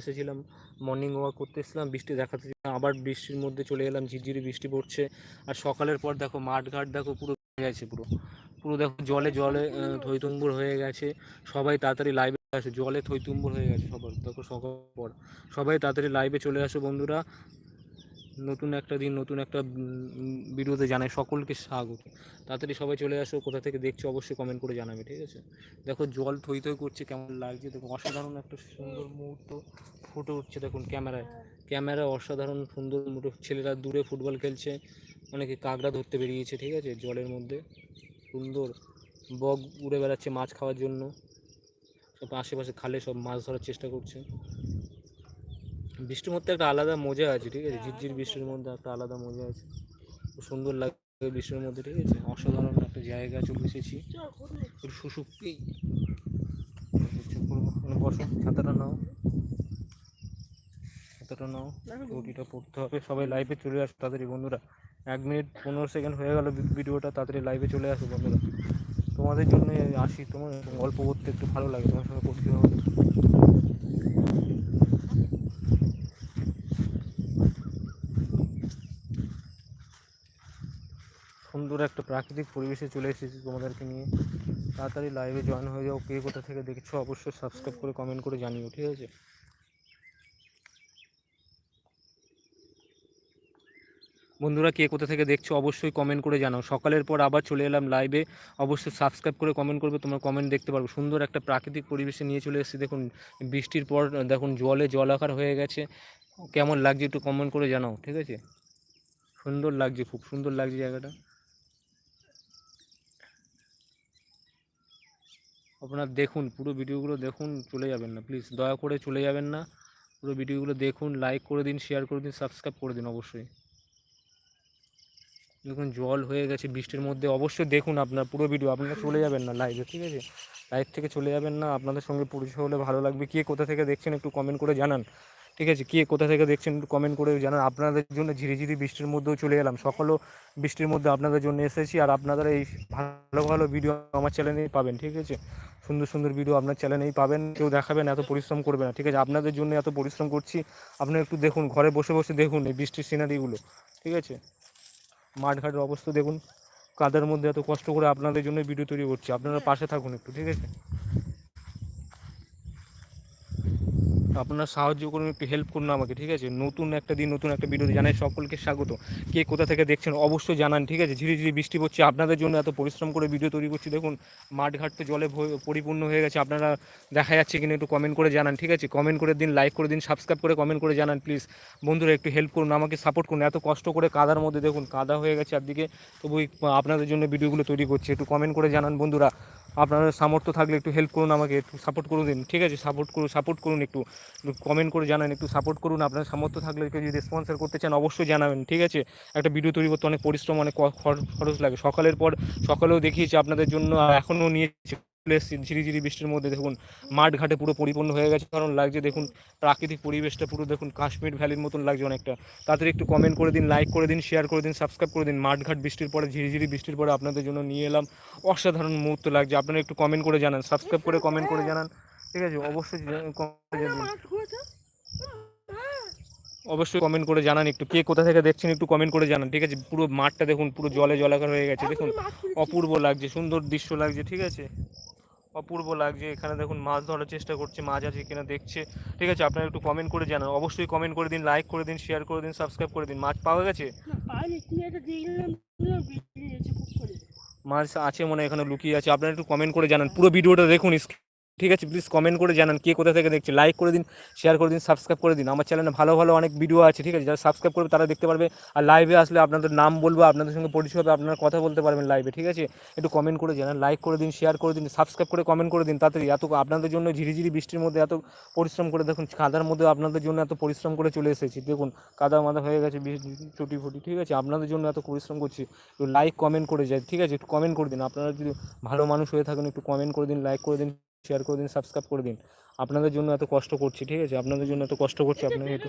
এসেছিলাম morning walk করতে এসেছিলাম বৃষ্টি দেখাতে আবার বৃষ্টির মধ্যে চলে গেলাম ঝিরঝিরি বৃষ্টি পড়ছে। আর সকালের পর দেখো মাঠ ঘাট দেখো পুরো গেছে পুরো। পুরো দেখো জলে জলে থৈতুম্বুর হয়ে গেছে। সবাই তাড়াতাড়ি লাইভে আসো, জলে থইতুম্বুর হয়ে গেছে সবার। দেখো সকাল পর সবাই তাড়াতাড়ি লাইভে চলে আসো বন্ধুরা। নতুন একটা দিন, নতুন একটা ভিডিওতে জানাই সকলকে স্বাগত। তাড়াতাড়ি সবাই চলে আসো, কোথা থেকে দেখছ অবশ্যই কমেন্ট করে জানাবে, ঠিক আছে? দেখো জল থই থই করছে, কেমন লাগছে? দেখো অসাধারণ একটা সুন্দর মুহূর্ত ফুটে উঠছে, দেখুন ক্যামেরায়। ক্যামেরায় অসাধারণ সুন্দর মুহূর্ত, ছেলেরা দূরে ফুটবল খেলছে, অনেকে কাঁকড়া ধরতে বেরিয়েছে, ঠিক আছে, জলের মধ্যে। সুন্দর বগ উড়ে বেড়াচ্ছে মাছ খাওয়ার জন্য। সব আশেপাশে খালে সব মাছ ধরার চেষ্টা করছে। বৃষ্টির মধ্যে একটা আলাদা মজা আছে, ঠিক আছে? ঝিরঝির বৃষ্টির মধ্যে একটা আলাদা মজা আছে। খুব সুন্দর লাগে বৃষ্টির মধ্যে, ঠিক আছে? অসাধারণ একটা জায়গা চলে এসেছি। সুসুপ্তি বসো, ছাতাটা নাও। ছাতাটা নাও। রুটিটা পড়তে হবে। সবাই লাইভে চলে আসো, তাড়াতাড়ি বন্ধুরা। এক মিনিট পনেরো সেকেন্ড হয়ে গেল ভিডিওটা, তাড়াতাড়ি লাইভে চলে আসো বন্ধুরা। তোমাদের জন্য আসি, তোমার গল্প করতে একটু ভালো লাগে, তোমার সঙ্গে করতে হবে। সুন্দর একটা প্রাকৃতিক পরিবেশে চলে এসেছি তোমাদেরকে নিয়ে। তাড়াতাড়ি লাইভে জয়েন হয়ে যাও। কে কোথা থেকে দেখছ অবশ্যই সাবস্ক্রাইব করে কমেন্ট করে জানিও, ঠিক আছে? বন্ধুরা, কে কোথা থেকে দেখছ অবশ্যই কমেন্ট করে জানাও। সকালের পর আবার চলে এলাম লাইভে অবশ্যই সাবস্ক্রাইব করে কমেন্ট করবে, তোমার কমেন্ট দেখতে পারব। সুন্দর একটা প্রাকৃতিক পরিবেশে নিয়ে চলে এসেছি। দেখুন, বৃষ্টির পর, দেখুন, জলে জলাকার হয়ে গেছে। কেমন লাগছে একটু কমেন্ট করে জানাও, ঠিক আছে? সুন্দর লাগছে, খুব সুন্দর লাগছে জায়গাটা। আপনারা দেখুন, পুরো ভিডিওগুলো দেখুন, চলে যাবেন না প্লিজ দয়া করে চলে যাবেন না। পুরো ভিডিওগুলো দেখুন লাইক করে দিন শেয়ার করে দিন সাবস্ক্রাইব করে দিন অবশ্যই। দেখুন, জল হয়ে গেছে বৃষ্টির মধ্যে। অবশ্যই দেখুন আপনার পুরো ভিডিও আপনারা চলে যাবেন না লাইভে ঠিক আছে? লাইভ থেকে চলে যাবেন না। আপনাদের সঙ্গে পরিচয় হলে ভালো লাগবে। কে কোথা থেকে দেখছেন একটু কমেন্ট করে জানান। ঠিক আছে, কে কোথা থেকে দেখছেন একটু কমেন্ট করে জানান। আপনাদের জন্য ঝিরিঝিরি বৃষ্টির মধ্যেও চলে এলাম। সকালও বৃষ্টির মধ্যে আপনাদের জন্য এসেছি আর আপনারা এই ভালো ভালো ভিডিও আমার চ্যানেলেই পাবেন, ঠিক আছে? সুন্দর সুন্দর ভিডিও আপনার চ্যানেলেই পাবেন, কেউ দেখাবেন এত পরিশ্রম করবে না, ঠিক আছে? আপনাদের জন্য এত পরিশ্রম করছি আপনারা একটু দেখুন, ঘরে বসে বসে দেখুন এই বৃষ্টির সিনারিগুলো ঠিক আছে? মাঠঘাটের অবস্থা দেখুন, কাদের মধ্যে এত কষ্ট করে আপনাদের জন্য ভিডিও তৈরি করছি, আপনারা পাশে থাকুন একটু, ঠিক আছে? আপনারা সাহায্য করুন, একটু হেল্প করুন আমাকে, ঠিক আছে? নতুন একটা দিন, নতুন একটা ভিডিও জানাই সকলকে স্বাগত। কে কোথা থেকে দেখছেন অবশ্যই জানান, ঠিক আছে? ঝিরি ঝিরি বৃষ্টি পড়ছে, আপনাদের জন্য এত পরিশ্রম করে ভিডিও তৈরি করছি। দেখুন মাঠঘাট তো জলে পরিপূর্ণ হয়ে গেছে, আপনারা দেখা যাচ্ছে কিনা একটু কমেন্ট করে জানান, ঠিক আছে? কমেন্ট করে দিন লাইক করে দিন সাবস্ক্রাইব করে কমেন্ট করে জানান প্লিজ বন্ধুরা, একটু হেল্প করুন, আমাকে সাপোর্ট করুন। এত কষ্ট করে কাদার মধ্যে, দেখুন, কাদা হয়ে গেছে একদিকে, তবু আপনাদের জন্য ভিডিওগুলো তৈরি করছি, একটু কমেন্ট করে জানান বন্ধুরা। আপনাদের সামর্থ্য থাকলে একটু হেল্প করুন আমাকে, একটু সাপোর্ট করুন দিন ঠিক আছে সাপোর্ট করুন সাপোর্ট করুন, একটু কমেন্ট করে জানান, একটু সাপোর্ট করুন, আপনার সামর্থ্য থাকলে কেউ যদি স্পন্সার করতে চান, অবশ্যই জানাবেন, ঠিক আছে? একটা ভিডিও তৈরি করতে অনেক পরিশ্রম, অনেক খরচ লাগে। সকালের পর সকালেও দেখিয়েছি আপনাদের জন্য এখনও নিয়ে চলে এসেছি ঝিরি ঝিরি বৃষ্টির মধ্যে দেখুন মাঠ ঘাটে পুরো পরিপূর্ণ হয়ে গেছে, কারণ লাগছে দেখুন, প্রাকৃতিক পরিবেশটা পুরো দেখুন, কাশ্মীর ভ্যালির মতন লাগছে অনেকটা। তাড়াতাড়ি একটু কমেন্ট করে দিন লাইক করে দিন শেয়ার করে দিন সাবস্ক্রাইব করে দিন। মাঠঘাট বৃষ্টির পরে, ঝিরিঝিরি বৃষ্টির পরে আপনাদের জন্য নিয়ে এলাম। অসাধারণ মুহূর্ত লাগছে, আপনারা একটু কমেন্ট করে জানান সাবস্ক্রাইব করে কমেন্ট করে জানান। ঠিক আছে, অবশ্যই। অবশ্যই কমেন্ট করে জানান একটু, কে কোথা থেকে দেখছেন একটু কমেন্ট করে জানান, ঠিক আছে? পুরো মাঠটা দেখুন, পুরো জলে জলাকার হয়ে গেছে, দেখুন। অপূর্ব লাগছে, সুন্দর দৃশ্য লাগছে, ঠিক আছে? অপূর্ব লাগছে। এখানে দেখুন মাছ ধরার চেষ্টা করছে মাছ আছে কিনা দেখছে। ঠিক আছে আপনারা একটু কমেন্ট করে জানান। অবশ্যই কমেন্ট করে দিন লাইক করে দিন শেয়ার করে দিন সাবস্ক্রাইব করে দিন। মাছ পাওয়া গেছে? মাছ আছে মনে হয় এখানে লুকিয়ে আছে। আপনারা একটু কমেন্ট করে জানান। পুরো ভিডিওটা দেখুন ঠিক আছে প্লিজ কমেন্ট করে জানান কে কোথা থেকে দেখছে। লাইক করে দিন শেয়ার করে দিন সাবস্ক্রাইব করে দিন। আমার চ্যানেলে ভালো ভালো অনেক ভিডিও আছে, ঠিক আছে? যারা সাবস্ক্রাইব করবে তারা দেখতে পারবে। আর লাইভে আসলে আপনাদের নাম বলব, আপনাদের সঙ্গে পরিচয় হবে, আপনারা কথা বলতে পারবেন লাইভে ঠিক আছে? একটু কমেন্ট করে জানান লাইক করে দিন শেয়ার করে দিন সাবস্ক্রাইব করে কমেন্ট করে দিন তাড়াতাড়ি এত আপনাদের জন্য ঝিরিঝিরি বৃষ্টির মধ্যে এত পরিশ্রম করে, দেখুন কাদার মধ্যে আপনাদের জন্য এত পরিশ্রম করে চলে এসেছি। দেখুন, কাদা মাদা হয়ে গেছে চুটি ফুটি, ঠিক আছে? আপনাদের জন্য এত পরিশ্রম করছি। একটু লাইক কমেন্ট করে যায় ঠিক আছে? একটু কমেন্ট করে দিন। আপনারা যদি ভালো মানুষ হয়ে থাকেন, একটু কমেন্ট করে দিন লাইক করে দিন। শেয়ার করে দিন সাবস্ক্রাইব করে দিন। আপনাদের জন্য এত কষ্ট করছি ঠিক আছে? আপনাদের জন্য এত কষ্ট করছি আপনারা একটু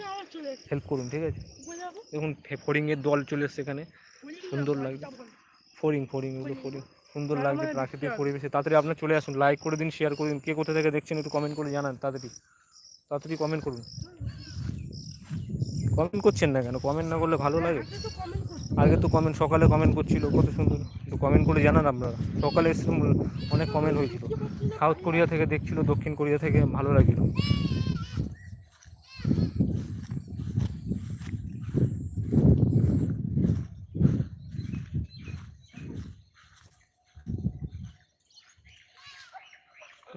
হেল্প করুন ঠিক আছে? দেখুন ফে- ফড়িংয়ের দল চলে এসছে এখানে। সুন্দর লাগছে। ফড়িং ফড়িং এগুলো ফড়িং সুন্দর লাগছে প্রাকৃতিক পরিবেশে। তাড়াতাড়ি আপনারা চলে আসুন লাইক করে দিন শেয়ার করে দিন। কে কোথা থেকে দেখছেন একটু কমেন্ট করে জানান তাড়াতাড়ি। তাড়াতাড়ি কমেন্ট করুন। কমেন্ট করছেন না কেন? কমেন্ট না করলে ভালো লাগে। আগে তো কমেন্ট সকালে কমেন্ট করছিল কত সুন্দর। কমেন্ট করে জানান আপনারা। সকালে অনেক কমেন্ট হয়েছিল। সাউথ কোরিয়া থেকে দেখছিল, দক্ষিণ কোরিয়া থেকে ভালো লাগছিল।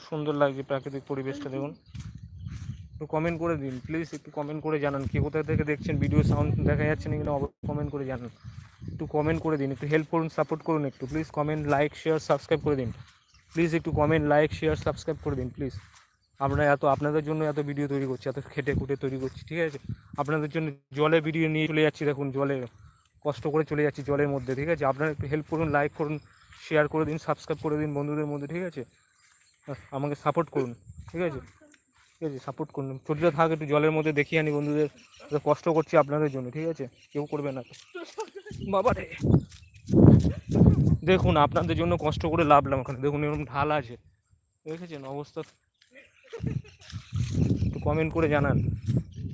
সুন্দর লাগছে প্রাকৃতিক পরিবেশটা, দেখুন। একটু কমেন্ট করে দিন প্লিজ একটু কমেন্ট করে জানান। কে কোথা থেকে দেখছেন? ভিডিও সাউন্ড দেখা যাচ্ছে না? কিনা কমেন্ট করে জানান। একটু কমেন্ট করে দিন, একটু হেল্প করুন সাপোর্ট করুন একটু please comment like share subscribe করে দিন। প্লিজ একটু কমেন্ট লাইক শেয়ার সাবস্ক্রাইব করে দিন প্লিজ আমরা এত, আপনাদের জন্য এত ভিডিও তৈরি করছি, এত খেটে খুঁটে তৈরি করছি, ঠিক আছে? আপনাদের জন্য জলে ভিডিও নিয়ে চলে যাচ্ছি, দেখুন জলে কষ্ট করে চলে যাচ্ছি জলের মধ্যে, ঠিক আছে? আপনারা একটু হেল্প করুন লাইক করুন শেয়ার করে দিন সাবস্ক্রাইব করে দিন বন্ধুদের মধ্যে, ঠিক আছে? আমাকে সাপোর্ট করুন, ঠিক আছে? ঠিক আছে সাপোর্ট করুন। চটিটা থাক, একটু জলের মধ্যে দেখিয়ে আনি বন্ধুদের। কষ্ট করছি আপনাদের জন্য, ঠিক আছে? কেউ করবে না। বাবা রে। দেখুন, আপনাদের জন্য কষ্ট করে লাভলাম ওখানে। দেখুন, এরকম ঢাল আছে। দেখেছেন অবস্থা? একটু কমেন্ট করে জানান।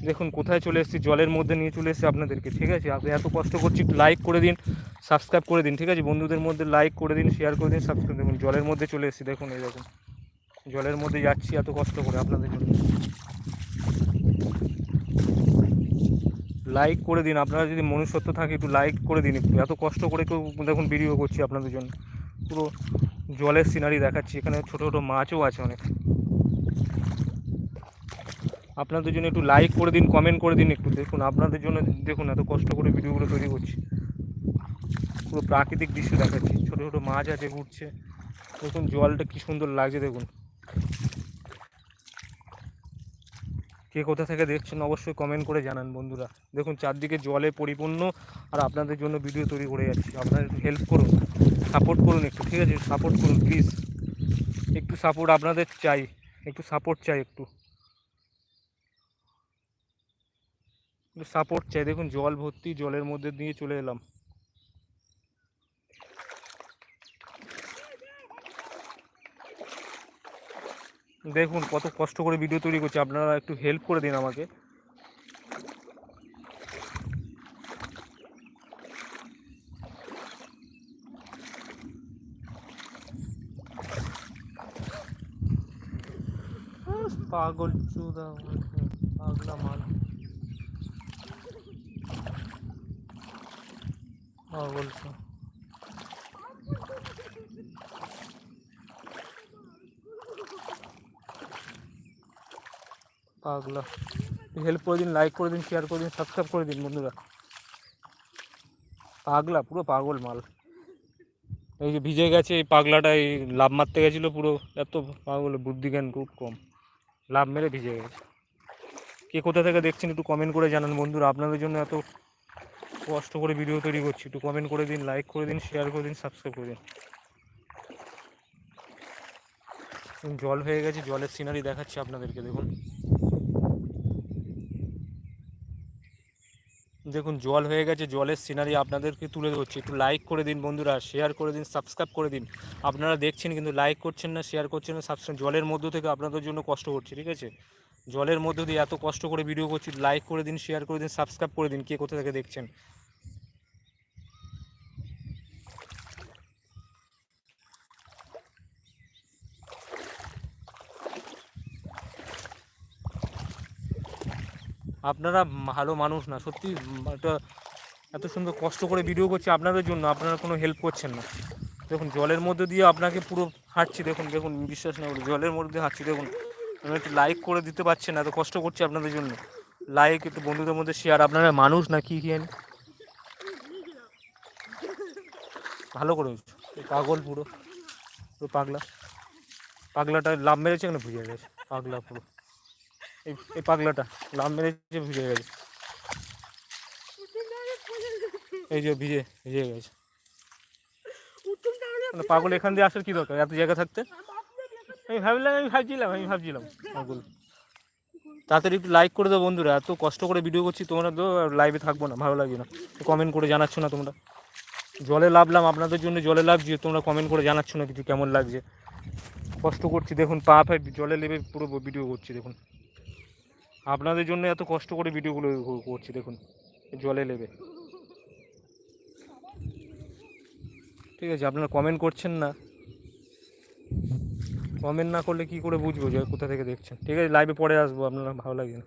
দেখুন, কোথায় চলে এসেছি? জলের মধ্যে নিয়ে চলে এসেছি আপনাদেরকে, ঠিক আছে? আপনি এত কষ্ট করছি, একটু লাইক করে দিন সাবস্ক্রাইব করে দিন, ঠিক আছে? বন্ধুদের মধ্যে লাইক করে দিন শেয়ার করে দিন সাবস্ক্রাইব দেখুন জলের মধ্যে চলে এসেছি, দেখুন দেখুন। জলের মধ্যে যাচ্ছি এত কষ্ট করে আপনাদের জন্য। লাইক করে দিন, আপনারা যদি মনুষ্যত্ব থাকে একটু লাইক করে দিন একটু। এত কষ্ট করে কেউ, দেখুন ভিডিও করছি আপনাদের জন্য। পুরো জলের সিনারি দেখাচ্ছি, এখানে ছোটো ছোটো মাছও আছে অনেক। আপনাদের জন্য একটু লাইক করে দিন কমেন্ট করে দিন একটু। দেখুন, আপনাদের জন্য দেখুন এত কষ্ট করে ভিডিওগুলো তৈরি করছি। পুরো প্রাকৃতিক দৃশ্য দেখাচ্ছি। ছোটো ছোটো মাছ আছে, ঘুরছে। দেখুন, জলটা কি সুন্দর লাগছে, দেখুন। কে কোথা থেকে দেখছেন অবশ্যই কমেন্ট করে জানান বন্ধুরা। দেখুন, চারদিকে জলে পরিপূর্ণ আর আপনাদের জন্য ভিডিও তৈরি করে যাচ্ছি। আপনারা একটু হেল্প করুন সাপোর্ট করুন একটু, ঠিক আছে? সাপোর্ট করুন প্লিজ একটু সাপোর্ট আপনাদের চাই, একটু সাপোর্ট চাই একটু। সাপোর্ট চাই। দেখুন, জল ভর্তি জলের মধ্যে দিয়ে চলে এলাম। দেখুন কত কষ্ট করে ভিডিও তৈরি করছি। আপনারা একটু হেল্প করে দিন আমাকে। পাগল চুদা, পাগলা মাল। পাগল চো। পাগলা। হেল্প করে দিন লাইক করে দিন শেয়ার করে দিন সাবস্ক্রাইব করে দিন বন্ধুরা। পাগলা, পুরো পাগল মাল। এই যে ভিজে গেছে, এই পাগলাটা এই লাভ মারতে গেছিল পুরো। এত পাগল, বুদ্ধি জ্ঞান খুব কম। লাভ মেরে ভিজে গেছে। কে কোথা থেকে দেখছেন একটু কমেন্ট করে জানান বন্ধুরা। আপনাদের জন্য এত কষ্ট করে ভিডিও তৈরি করছি। একটু কমেন্ট করে দিন লাইক করে দিন শেয়ার করে দিন সাবস্ক্রাইব করে দিন। জল হয়ে গেছে, জলের সিনারি দেখাচ্ছি আপনাদেরকে, দেখুন। দেখুন, জল হয়ে গেছে, জলের সিনারি আপনাদেরকে তুলে ধরছি। একটু লাইক করে দিন বন্ধুরা শেয়ার করে দিন সাবস্ক্রাইব করে দিন। আপনারা দেখছেন কিন্তু লাইক করছেন না শেয়ার করছেন না সাবস্ক্রাইব জলের মধ্য থেকে আপনাদের জন্য কষ্ট করছি, ঠিক আছে? জলের মধ্য দিয়ে এত কষ্ট করে ভিডিও করছি লাইক করে দিন শেয়ার করে দিন সাবস্ক্রাইব করে দিন, কে কোথা থেকে দেখছেন? আপনারা ভালো মানুষ না, সত্যি একটা এত সুন্দর কষ্ট করে ভিডিও করছি আপনাদের জন্য, আপনারা কোনো হেল্প করছেন না। দেখুন, জলের মধ্যে দিয়ে আপনাকে পুরো হাঁটছি, দেখুন দেখুন, বিশ্বাস না বলে জলের মধ্যে দিয়ে হাঁটছি, দেখুন। আমি একটু লাইক করে দিতে পারছেন না, এত কষ্ট করছি আপনাদের জন্য। লাইক একটু বন্ধুদের মধ্যে শেয়ার আপনারা মানুষ না, কি কি ভালো করে। পাগল পুরো। পুরো পাগলা। পাগলাটা লাভ মেরেছে এখানে ভিজে গেছে। পাগলা পুরো। এই পাগলাটা লাভ মেরেছে, ভিজে গেছে। এই যে ভিজে ভিজে গেছে। মানে পাগল এখান দিয়ে আসার কি দরকার? এত জায়গা থাকতে? আমি ভাবলাম, আমি ভাবছিলাম আমি ভাবছিলাম, পাগল। তাড়াতাড়ি একটু লাইক করে দাও বন্ধুরা, এত কষ্ট করে ভিডিও করছি, তোমরা তো লাইভে থাকব না, ভালো লাগে না। কমেন্ট করে জানাচ্ছ না তোমরা। জলে লাভলাম, আপনাদের জন্য জলে লাভছি, তোমরা কমেন্ট করে জানাচ্ছ না কিছু, কেমন লাগছে। কষ্ট করছি, দেখুন, পা ফাই জলে লেবে পুরো ভিডিও করছি, দেখুন। আপনাদের জন্য এত কষ্ট করে ভিডিওগুলো করছি, দেখুন, জলে লেবে। ঠিক আছে, আপনারা কমেন্ট করছেন না। কমেন্ট না করলে কি করে বুঝব যে কোথা থেকে দেখছেন? ঠিক আছে লাইভে পরে আসব, আপনারা ভালো লাগছে না।